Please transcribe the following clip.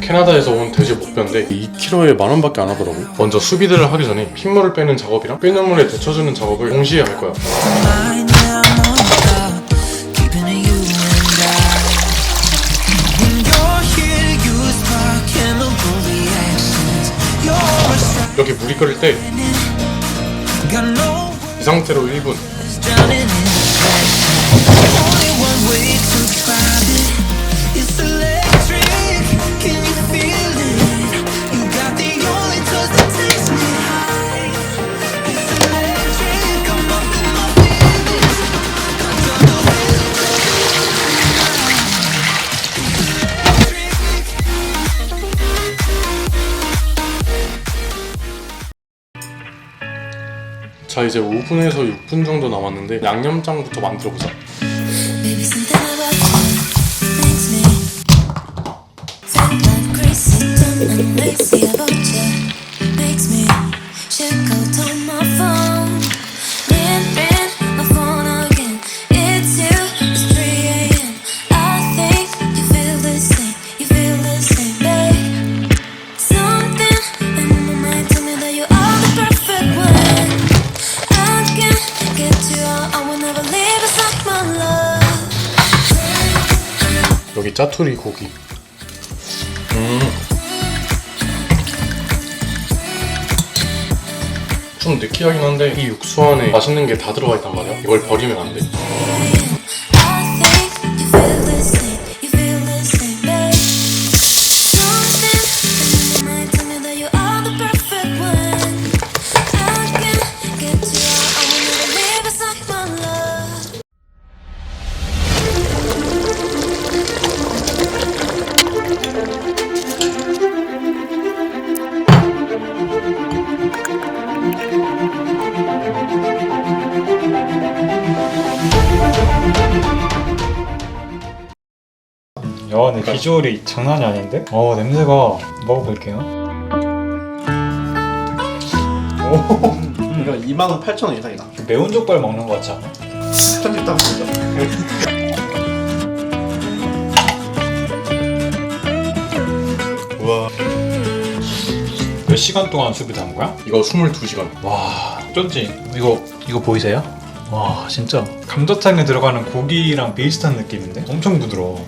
캐나다에서 온 돼지 목뼈인데 2kg에 만 원밖에 안 하더라고. 먼저 수비드를 하기 전에 핏물을 빼는 작업이랑 뼈눈물에 데쳐주는 작업을 동시에 할 거야. 이렇게 물이 끓을 때 이 상태로 1분. 자 이제 5분에서 6분 정도 남았는데 양념장부터 만들어 보자. 여기 짜투리 고기. 음. 좀 느끼하긴 한데 이 육수 안에 맛있는 게 다 들어가 있단 말이야. 이걸 버리면 안 돼. 야, 근데 비주얼이 장난이 아닌데? 어, 냄새가 먹어볼게요. 오, 이거 2만 8천 원 이상이다. 매운 족발 먹는 것 같지 않아? 편집 딱 보죠. 우와. 몇 시간 동안 수비 담은 거야? 이거 22시간. 와, 쩐지. 이거 이거 보이세요? 와, 진짜 감자탕에 들어가는 고기랑 비슷한 느낌인데 엄청 부드러워.